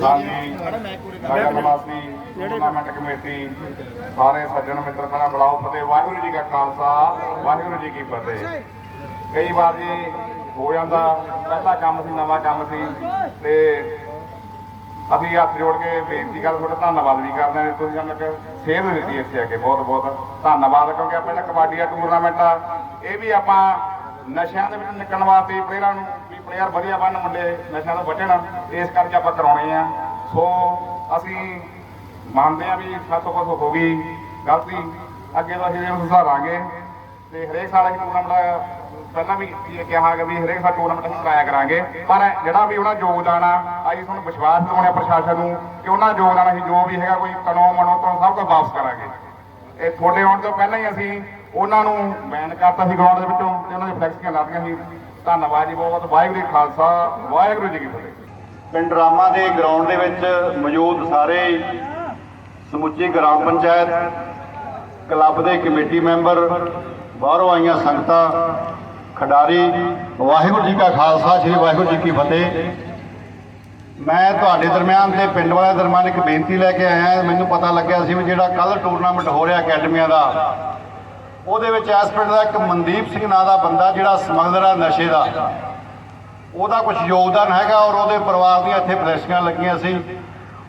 ਸਾਡੀ ਨਗਰ tournament committee, ਸਾਰੇ ਸੱਜਣ ਮਿੱਤਰ ਮੇਰਾ ਬੁਲਾਓ, ਫਤਿਹ। ਵਾਹਿਗੁਰੂ ਜੀ ਕਾ ਖਾਲਸਾ, ਵਾਹਿਗੁਰੂ ਜੀ ਕੀ ਫਤਿਹ। ਕਈ ਵਾਰ ਜੀ ਹੋ ਜਾਂਦਾ, ਪਹਿਲਾ ਕੰਮ ਸੀ, ਨਵਾਂ ਕੰਮ ਸੀ, ਤੇ ਅਸੀਂ ਹੱਥ ਜੋੜ ਕੇ ਬੇਨਤੀ ਕਰ ਤੁਹਾਡਾ ਧੰਨਵਾਦ ਵੀ ਕਰਦੇ ਹਾਂ। ਤੁਸੀਂ ਸਾਨੂੰ ਇੱਕ ਸੇਧ ਦਿੱਤੀ ਇੱਥੇ ਆ ਕੇ ਬਹੁਤ ਬਹੁਤ ਧੰਨਵਾਦ, ਕਿਉਂਕਿ ਆਪਾਂ ਜਿਹੜਾ ਕਬੱਡੀ ਦਾ ਟੂਰਨਾਮੈਂਟ ਆ। ਇਹ ਵੀ ਆਪਾਂ ਨਸ਼ਿਆਂ ਦੇ ਵਿੱਚ ਨਿਕਲਣ ਵਾਸਤੇ ਪਲੇਅਰਾਂ ਨੂੰ ਵੀ ਪਲੇਅਰ ਵਧੀਆ ਬਣਨ ਮੁੰਡੇ ਨਸ਼ਿਆਂ ਤੋਂ ਬਚਣ, ਇਸ ਕਰਕੇ ਆਪਾਂ ਕਰਾਉਣੇ ਆ। ਸੋ ਅਸੀਂ ਮੰਨਦੇ ਆ ਵੀ ਸਾਤੋਂ ਕੁਛ ਹੋ ਗਈ ਗਲਤੀ। ਅੱਗੇ ਤੋਂ ਅਸੀਂ ਇਹਨੂੰ ਸੁਧਾਰਾਂਗੇ ਤੇ ਹਰੇਕ ਸਾਲ ਅਸੀਂ ਟੂਰਨਾਮੈਂਟ ਪਹਿਲਾਂ ਵੀ ਇਹ ਕਿਹਾ ਕਿ ਵੀ ਹਰੇਕ ਸਾਲ ਟੂਰਨਾਮੈਂਟ ਅਸੀਂ ਕਰਾਇਆ ਕਰਾਂਗੇ। ਪਰ ਜਿਹੜਾ ਵੀ ਉਹਨਾਂ ਯੋਗਦਾਨ ਆ, ਅਸੀਂ ਤੁਹਾਨੂੰ ਵਿਸ਼ਵਾਸ ਦਿਵਾਉਣੇ ਆ ਪ੍ਰਸ਼ਾਸਨ ਨੂੰ ਕਿ ਉਹਨਾਂ ਯੋਗਦਾਨ ਅਸੀਂ ਜੋ ਵੀ ਹੈਗਾ ਕੋਈ ਕਨੋ ਮਨੋ ਤੋਂ ਸਭ ਕੁਝ ਵਾਪਸ ਕਰਾਂਗੇ। ਇਹ ਤੁਹਾਡੇ ਆਉਣ ਤੋਂ ਪਹਿਲਾਂ ਹੀ ਅਸੀਂ ਉਹਨਾਂ ਨੂੰ ਬੈਨ ਕਰਤਾ ਸੀ ਗਰਾਊਂਡ ਦੇ ਵਿੱਚੋਂ ਤੇ ਉਹਨਾਂ ਦੀ ਫਲੈਕਸੀਆਂ ਲਾਤੀਆਂ ਸੀ। ਧੰਨਵਾਦ ਜੀ ਬਹੁਤ। ਵਾਹਿਗੁਰੂ ਜੀ ਖਾਲਸਾ, ਵਾਹਿਗੁਰੂ ਜੀ ਕੀ ਫਤਿਹ। ਪਿੰਡ ਰਾਮਾ ਦੇ ਗਰਾਊਂਡ ਦੇ ਵਿੱਚ ਮੌਜੂਦ ਸਾਰੇ ਸਮੁੱਚੀ ਗ੍ਰਾਮ ਪੰਚਾਇਤ, ਕਲੱਬ ਦੇ ਕਮੇਟੀ ਮੈਂਬਰ, ਬਾਹਰੋਂ ਆਈਆਂ ਸੰਗਤਾਂ, ਖਿਡਾਰੀ, ਵਾਹਿਗੁਰੂ ਜੀ ਕਾ ਖਾਲਸਾ, ਸ੍ਰੀ ਵਾਹਿਗੁਰੂ ਜੀ ਕੀ ਫਤਿਹ। ਮੈਂ ਤੁਹਾਡੇ ਦਰਮਿਆਨ ਤੇ ਪਿੰਡ ਵਾਲਿਆਂ ਦਰਮਿਆਨ ਇੱਕ ਬੇਨਤੀ ਲੈ ਕੇ ਆਇਆ। ਮੈਨੂੰ ਪਤਾ ਲੱਗਿਆ ਸੀ ਵੀ ਜਿਹੜਾ ਕੱਲ ਟੂਰਨਾਮੈਂਟ ਹੋ ਰਿਹਾ ਅਕੈਡਮੀਆਂ ਦਾ ਉਹਦੇ ਵਿੱਚ ਇਸ ਪਿੰਡ ਦਾ ਇੱਕ ਮਨਦੀਪ ਸਿੰਘ ਨਾਂ ਦਾ ਬੰਦਾ ਜਿਹੜਾ ਸਮਗਲਰ ਆ ਨਸ਼ੇ ਦਾ। ਉਹਦਾ ਕੁਝ ਯੋਗਦਾਨ ਹੈਗਾ ਔਰ ਉਹਦੇ ਪਰਿਵਾਰ ਦੀਆਂ ਇੱਥੇ ਫਲੈਸ਼ੀਆਂ ਲੱਗੀਆਂ ਸੀ।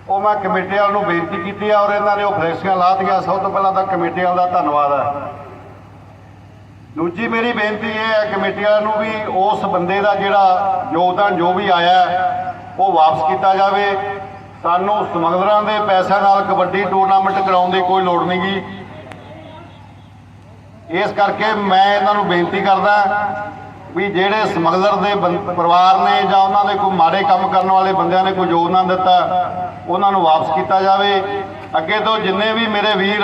ਉਹ ਮੈਂ ਕਮੇਟੀ ਵਾਲ ਨੂੰ ਬੇਨਤੀ ਕੀਤੀ ਆ ਔਰ ਇਹਨਾਂ ਨੇ ਉਹ ਫਲੈਸ਼ੀਆਂ ਲਾਤੀਆਂ। ਸਭ ਤੋਂ ਪਹਿਲਾਂ ਤਾਂ ਕਮੇਟੀ ਵਾਲ ਦਾ ਧੰਨਵਾਦ ਹੈ ਦੂਜੀ ਮੇਰੀ ਬੇਨਤੀ ਇਹ ਹੈ ਕਮੇਟੀ ਵਾਲਿਆਂ ਨੂੰ ਵੀ ਉਸ ਬੰਦੇ ਦਾ ਜਿਹੜਾ ਯੋਗਦਾਨ ਜੋ ਵੀ ਆਇਆ ਉਹ ਵਾਪਸ ਕੀਤਾ ਜਾਵੇ। ਸਾਨੂੰ ਸਮਗਲਰਾਂ ਦੇ ਪੈਸਿਆਂ ਨਾਲ ਕਬੱਡੀ ਟੂਰਨਾਮੈਂਟ ਕਰਾਉਣ ਦੀ ਕੋਈ ਲੋੜ ਨਹੀਂ ਗੀ। ਇਸ ਕਰਕੇ ਮੈਂ ਇਹਨਾਂ ਨੂੰ ਬੇਨਤੀ ਕਰਦਾ ਵੀ ਜਿਹੜੇ ਸਮਗਲਰ ਦੇ ਬੰ- ਪਰਿਵਾਰ ਨੇ ਜਾਂ ਉਹਨਾਂ ਦੇ ਕੋਈ ਮਾੜੇ ਕੰਮ ਕਰਨ ਵਾਲੇ ਬੰਦਿਆਂ ਨੇ ਕੋਈ ਯੋਗਦਾਨ ਦਿੱਤਾ, ਉਹਨਾਂ ਨੂੰ ਵਾਪਸ ਕੀਤਾ ਜਾਵੇ। ਅੱਗੇ ਤੋਂ ਜਿੰਨੇ ਵੀ ਮੇਰੇ ਵੀਰ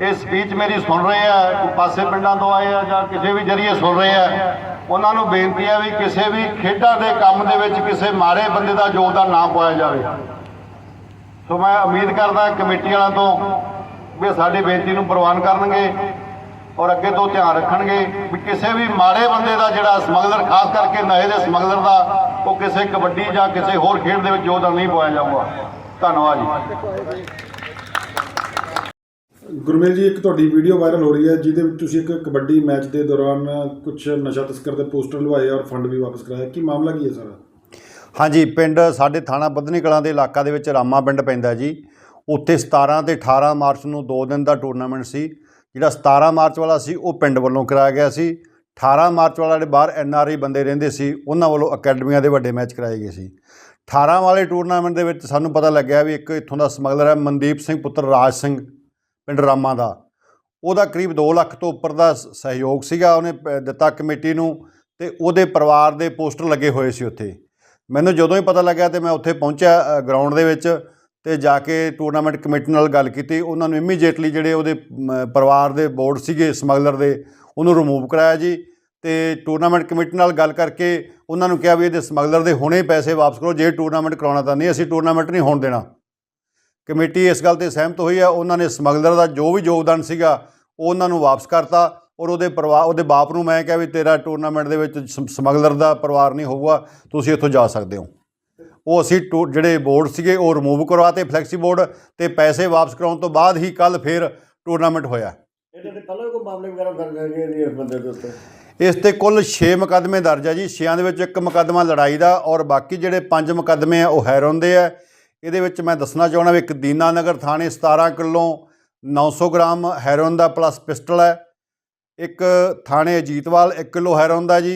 ਇਹ ਸਪੀਚ ਮੇਰੀ ਸੁਣ ਰਹੇ ਆ, ਕੋਈ ਪਾਸੇ ਪਿੰਡਾਂ ਤੋਂ ਆਏ ਆ ਜਾਂ ਕਿਸੇ ਵੀ ਜਰੀਏ ਸੁਣ ਰਹੇ ਆ, ਉਹਨਾਂ ਨੂੰ ਬੇਨਤੀ ਹੈ ਵੀ ਕਿਸੇ ਵੀ ਖੇਡਾਂ ਦੇ ਕੰਮ ਦੇ ਵਿੱਚ ਕਿਸੇ ਮਾੜੇ ਬੰਦੇ ਦਾ ਯੋਗਦਾਨ ਨਾ ਪਾਇਆ ਜਾਵੇ। ਸੋ ਮੈਂ ਉਮੀਦ ਕਰਦਾ ਕਮੇਟੀ ਵਾਲਿਆਂ ਤੋਂ ਵੀ ਸਾਡੀ ਬੇਨਤੀ ਨੂੰ ਪ੍ਰਵਾਨ ਕਰਨਗੇ। ਔਰ ਅੱਗੇ ਤੋਂ ਧਿਆਨ ਰੱਖਣਗੇ ਵੀ ਕਿਸੇ ਵੀ ਮਾੜੇ ਬੰਦੇ ਦਾ ਜਿਹੜਾ ਸਮਗਲਰ ਖਾਸ ਕਰਕੇ ਨਸ਼ੇ ਦੇ ਸਮਗਲਰ ਦਾ ਉਹ ਕਿਸੇ ਕਬੱਡੀ ਜਾਂ ਕਿਸੇ ਹੋਰ ਖੇਡ ਦੇ ਵਿੱਚ ਯੋਗਦਾਨ ਨਹੀਂ ਪਾਇਆ ਜਾਊਗਾ। ਧੰਨਵਾਦ ਜੀ। ਗੁਰਮੇਲ ਜੀ ਇੱਕ ਤੁਹਾਡੀ ਵੀਡੀਓ ਵਾਇਰਲ ਹੋ ਰਹੀ ਹੈ ਜਿਹਦੇ ਵਿੱਚ ਤੁਸੀਂ ਇੱਕ ਕਬੱਡੀ ਮੈਚ ਦੇ ਦੌਰਾਨ ਕੁਝ ਨਸ਼ਾ ਤਸਕਰ ਦੇ ਪੋਸਟਰ ਲਵਾਏ ਔਰ ਫੰਡ ਵੀ ਵਾਪਸ ਕਰਾਇਆ ਕੀ ਮਾਮਲਾ ਕੀ ਹੈ ਸਾਰਾ? ਹਾਂਜੀ ਪਿੰਡ ਸਾਡੇ ਥਾਣਾ ਬੱਧਨੀ ਕਲਾਂ ਦੇ ਇਲਾਕਾ ਦੇ ਵਿੱਚ ਰਾਮਾ ਪਿੰਡ ਪੈਂਦਾ ਜੀ। ਉੱਥੇ 17 ਤੇ 18 ਮਾਰਚ ਨੂੰ 2 ਦਿਨ ਦਾ ਟੂਰਨਾਮੈਂਟ ਸੀ। ਜਿਹੜਾ 17 ਮਾਰਚ ਵਾਲਾ ਸੀ, ਉਹ ਪਿੰਡ ਵੱਲੋਂ ਕਰਾਇਆ ਗਿਆ ਸੀ। 18 ਮਾਰਚ ਵਾਲਾ ਜਿਹੜੇ ਬਾਹਰ ਐਨ ਆਰ ਆਈ ਬੰਦੇ ਰਹਿੰਦੇ ਸੀ, ਉਹਨਾਂ ਵੱਲੋਂ ਅਕੈਡਮੀਆਂ ਦੇ ਵੱਡੇ ਮੈਚ ਕਰਾਏ ਗਏ ਸੀ। 18 ਵਾਲੇ ਟੂਰਨਾਮੈਂਟ ਦੇ ਵਿੱਚ ਸਾਨੂੰ ਪਤਾ ਲੱਗਿਆ ਵੀ ਇੱਕ ਇੱਥੋਂ ਦਾ ਸਮਗਲਰ ਹੈ, ਮਨਦੀਪ ਸਿੰਘ, ਪੁੱਤਰ ਰਾਜ ਸਿੰਘ, ਪਿੰਡ ਰਾਮਾ ਦਾ। ਉਹਦਾ ਕਰੀਬ 2 ਲੱਖ ਤੋਂ ਉੱਪਰ ਦਾ ਸਹਿਯੋਗ ਸੀਗਾ, ਉਹਨੇ ਪ- ਦਿੱਤਾ ਕਮੇਟੀ ਨੂੰ ਤੇ ਉਹਦੇ ਪਰਿਵਾਰ ਦੇ ਪੋਸਟਰ ਲੱਗੇ ਹੋਏ ਸੀ ਉੱਥੇ। ਮੈਨੂੰ ਜਦੋਂ ਹੀ ਪਤਾ ਲੱਗਿਆ ਤੇ ਮੈਂ ਉੱਥੇ ਪਹੁੰਚਿਆ ਗਰਾਊਂਡ ਦੇ ਵਿੱਚ। ਤੇ ਜਾ ਕੇ ਟੂਰਨਾਮੈਂਟ ਕਮੇਟੀ ਨਾਲ ਗੱਲ ਕੀਤੀ। ਉਹਨਾਂ ਨੂੰ ਇਮੀਡੀਏਟਲੀ ਜਿਹੜੇ ਉਹਦੇ ਪਰਿਵਾਰ ਦੇ ਬੋਰਡ ਸੀਗੇ, ਸਮਗਲਰ ਦੇ, ਉਹਨੂੰ ਰਿਮੂਵ ਕਰਾਇਆ ਜੀ। ਤੇ ਟੂਰਨਾਮੈਂਟ ਕਮੇਟੀ ਨਾਲ ਗੱਲ ਕਰਕੇ ਉਹਨਾਂ ਨੂੰ ਕਿਹਾ ਵੀ ਇਹਦੇ ਸਮਗਲਰ ਦੇ ਹੁਣੇ ਪੈਸੇ ਵਾਪਸ ਕਰੋ। ਜੇ ਟੂਰਨਾਮੈਂਟ ਕਰਾਉਣਾ ਤਾਂ ਨਹੀਂ, ਅਸੀਂ ਟੂਰਨਾਮੈਂਟ ਨਹੀਂ ਹੋਣ ਦੇਣਾ। ਕਮੇਟੀ ਇਸ ਗੱਲ ਤੇ ਸਹਿਮਤ ਹੋਈ ਹੈ ਉਹਨਾਂ ਨੇ ਸਮਗਲਰ ਦਾ ਜੋ ਵੀ ਯੋਗਦਾਨ ਸੀਗਾ ਉਹ ਉਹਨਾਂ ਨੂੰ ਵਾਪਸ ਕਰਤਾ ਔਰ ਉਹਦੇ ਪਰਿਵਾਰ, ਉਹਦੇ ਬਾਪ ਨੂੰ ਮੈਂ ਕਿਹਾ ਵੀ ਤੇਰਾ ਟੂਰਨਾਮੈਂਟ ਦੇ ਵਿੱਚ ਸਮ- ਸਮਗਲਰ ਦਾ ਪਰਿਵਾਰ ਨਹੀਂ ਹੋਊਗਾ, ਤੁਸੀਂ ਇੱਥੋਂ ਜਾ ਸਕਦੇ ਹੋ। ਉਹ ਅਸੀਂ ਜਿਹੜੇ ਬੋਰਡ ਸੀਗੇ ਉਹ ਰਿਮੂਵ ਕਰਵਾਤੇ ਫਲੈਕਸੀ ਬੋਰਡ ਤੇ ਪੈਸੇ ਵਾਪਸ ਕਰਾਉਣ ਤੋਂ ਬਾਅਦ ਹੀ ਕੱਲ ਫੇਰ ਟੂਰਨਾਮੈਂਟ ਹੋਇਆ। ਇਹਦੇ ਤੇ ਪਹਿਲਾਂ ਵੀ ਕੋਈ ਮਾਮਲੇ ਵਗੈਰਾ ਦਰਜ ਹੈਗੇ ਜੀ ਇਸ ਬੰਦੇ ਦੇ ਉੱਤੇ? ਇਸ ਤੇ ਕੁੱਲ 6 ਮੁਕੱਦਮੇ ਦਰਜ ਆ ਜੀ 6ਾਂ ਦੇ ਵਿੱਚ ਇੱਕ ਮੁਕੱਦਮਾ ਲੜਾਈ ਦਾ ਔਰ ਬਾਕੀ ਜਿਹੜੇ 5 ਮੁਕੱਦਮੇ ਆ ਉਹ ਹੈਰੋਨ ਦੇ ਆ। ਇਹਦੇ ਵਿੱਚ ਮੈਂ ਦੱਸਣਾ ਚਾਹੁੰਦਾ ਵੀ ਇੱਕ ਦੀਨਾਨਗਰ ਥਾਣੇ 17 ਕਿਲੋ 900 ਗ੍ਰਾਮ ਹੈਰੋਨ ਦਾ ਪਲੱਸ ਪਿਸਟਲ ਹੈ। ਇੱਕ ਥਾਣੇ ਅਜੀਤਵਾਲ 1 ਕਿਲੋ ਹੈਰੋਨ ਦਾ ਜੀ।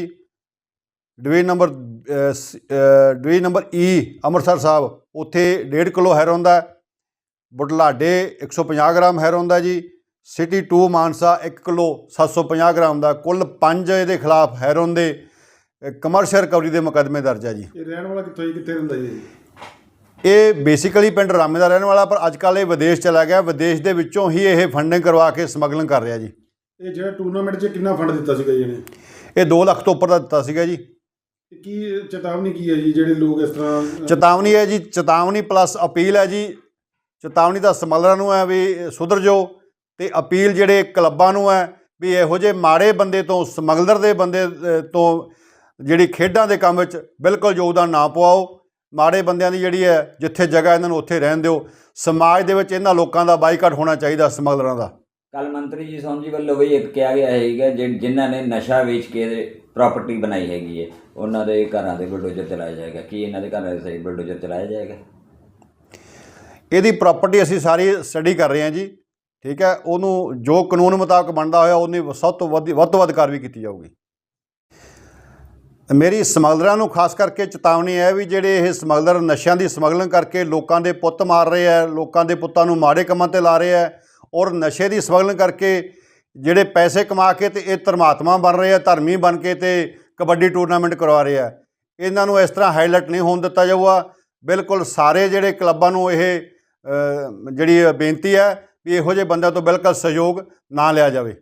Division number division number E Amritsar Sahib. ਉੱਥੇ 1.5 ਕਿਲੋ ਹੈਰੋਨ ਦਾ ਬੁਢਲਾਡੇ 150 ਗ੍ਰਾਮ ਹੈਰੋਨ ਦਾ ਜੀ। ਸਿਟੀ 2 ਮਾਨਸਾ 1 ਕਿਲੋ 750 ਗ੍ਰਾਮ ਦਾ। ਕੁੱਲ 5 ਇਹਦੇ ਖਿਲਾਫ ਹੈਰੋਨ ਦੇ ਕਮਰਸ਼ੀਅਲ ਰਿਕਵਰੀ ਦੇ ਮੁਕੱਦਮੇ ਦਰਜ ਹੈ ਜੀ। ਇਹ ਰਹਿਣ ਵਾਲਾ ਕਿੱਥੋਂ ਜੀ ਕਿੱਥੇ ਰਹਿੰਦਾ ਜੀ? ਇਹ ਬੇਸਿਕਲੀ ਪਿੰਡ ਰਾਮੇ ਦਾ ਰਹਿਣ ਵਾਲਾ ਪਰ ਅੱਜ ਕੱਲ੍ਹ ਇਹ ਵਿਦੇਸ਼ ਚਲਾ ਗਿਆ। ਵਿਦੇਸ਼ ਦੇ ਵਿੱਚੋਂ ਹੀ ਇਹ ਫੰਡਿੰਗ ਕਰਵਾ ਕੇ ਸਮਗਲਿੰਗ ਕਰ ਰਿਹਾ ਜੀ। ਇਹ ਜਿਹੜਾ ਟੂਰਨਾਮੈਂਟ 'ਚ ਕਿੰਨਾ ਫੰਡ ਦਿੱਤਾ ਸੀਗਾ ਜੀ ਇਹਨੇ? ਇਹ 2 ਲੱਖ ਤੋਂ ਉੱਪਰ ਦਾ ਦਿੱਤਾ ਸੀਗਾ ਜੀ। ਕੀ ਚੇਤਾਵਨੀ ਕੀ ਹੈ ਜੀ ਜਿਹੜੇ ਲੋਕ ਇਸ ਤਰ੍ਹਾਂ ਚੇਤਾਵਨੀ ਹੈ ਜੀ ਚੇਤਾਵਨੀ ਪਲੱਸ ਅਪੀਲ ਹੈ ਜੀ। ਚੇਤਾਵਨੀ ਤਾਂ ਸਮਗਲਰਾਂ ਨੂੰ ਹੈ ਵੀ ਸੁਧਰ ਜਾਓ ਤੇ ਅਪੀਲ ਜਿਹੜੇ ਕਲੱਬਾਂ ਨੂੰ ਹੈ ਵੀ ਇਹੋ ਜਿਹੇ ਮਾੜੇ ਬੰਦੇ ਤੋਂ ਸਮਗਲਰ ਦੇ ਬੰਦੇ ਤੋਂ ਜਿਹੜੀ ਖੇਡਾਂ ਦੇ ਕੰਮ ਵਿੱਚ ਬਿਲਕੁਲ ਯੋਗਦਾਨ ਨਾ ਪਵਾਓ। ਮਾੜੇ ਬੰਦਿਆਂ ਦੀ ਜਿਹੜੀ ਹੈ ਜਿੱਥੇ ਜਗ੍ਹਾ ਇਹਨਾਂ ਨੂੰ ਉੱਥੇ ਰਹਿਣ ਦਿਓ। ਸਮਾਜ ਦੇ ਵਿੱਚ ਇਹਨਾਂ ਲੋਕਾਂ ਦਾ ਬਾਈਕਾਟ ਹੋਣਾ ਚਾਹੀਦਾ ਸਮਗਲਰਾਂ ਦਾ। ਕੱਲ ਮੰਤਰੀ ਜੀ ਸੋਮ ਜੀ ਵੱਲੋਂ ਵੀ ਇੱਕ ਕਿਹਾ ਗਿਆ ਹੈਗਾ ਜਿ- ਜਿਨ੍ਹਾਂ ਨੇ ਨਸ਼ਾ ਵੇਚ ਕੇ ਪ੍ਰਾਪਰਟੀ ਬਣਾਈ ਹੈਗੀ ਹੈ। ਉਹਨਾਂ ਦੇ ਘਰਾਂ ਦੇ ਬੁਲਡੋਜ਼ਰ ਚਲਾਇਆ ਜਾਏਗਾ। ਕੀ ਇਹਨਾਂ ਦੇ ਘਰਾਂ ਦੇ ਸਹੀ ਬੁਲਡੋਜ਼ਰ ਚਲਾਇਆ ਜਾਏਗਾ? ਇਹਦੀ ਪ੍ਰਾਪਰਟੀ ਅਸੀਂ ਸਾਰੀ ਸਟੱਡੀ ਕਰ ਰਹੇ ਹਾਂ ਜੀ, ਠੀਕ ਹੈ? ਉਹਨੂੰ ਜੋ ਕਾਨੂੰਨ ਮੁਤਾਬਕ ਬਣਦਾ ਹੋਇਆ ਉਹਨੇ ਸਭ ਤੋਂ ਵੱਧ ਵੱਧ ਤੋਂ ਵੱਧ ਕਾਰਵਾਈ ਕੀਤੀ ਜਾਊਗੀ। ਮੇਰੀ ਸਮਗਲਰਾਂ ਨੂੰ ਖਾਸ ਕਰਕੇ ਚੇਤਾਵਨੀ ਹੈ ਵੀ ਜਿਹੜੇ ਇਹ ਸਮਗਲਰ ਨਸ਼ਿਆਂ ਦੀ ਸਮਗਲਿੰਗ ਕਰਕੇ ਲੋਕਾਂ ਦੇ ਪੁੱਤ ਮਾਰ ਰਹੇ ਆ ਲੋਕਾਂ ਦੇ ਪੁੱਤਾਂ ਨੂੰ ਮਾੜੇ ਕੰਮਾਂ ਤੇ ਲਾ ਰਹੇ ਆ ਔਰ ਨਸ਼ੇ ਦੀ ਸਮਗਲਿੰਗ ਕਰਕੇ ਜਿਹੜੇ ਪੈਸੇ ਕਮਾ ਕੇ ਤੇ ਇਹ ਧਰਮਾਤਮਾ ਬਣ ਰਹੇ ਆ ਧਰਮੀ ਬਣ ਕੇ ਤੇ ਕਬੱਡੀ ਟੂਰਨਾਮੈਂਟ ਕਰਵਾ ਰਹੇ ਆ। ਇਹਨਾਂ ਨੂੰ ਇਸ ਤਰ੍ਹਾਂ ਹਾਈਲਾਈਟ ਨਹੀਂ ਹੋਣ ਦਿੱਤਾ ਜਾਊਗਾ। ਬਿਲਕੁਲ ਸਾਰੇ ਜਿਹੜੇ ਕਲੱਬਾਂ ਨੂੰ ਇਹ ਜਿਹੜੀ ਬੇਨਤੀ ਹੈ ਵੀ ਇਹੋ ਜਿਹੇ ਬੰਦਿਆਂ ਤੋਂ ਬਿਲਕੁਲ ਸਹਿਯੋਗ ਨਾ ਲਿਆ ਜਾਵੇ।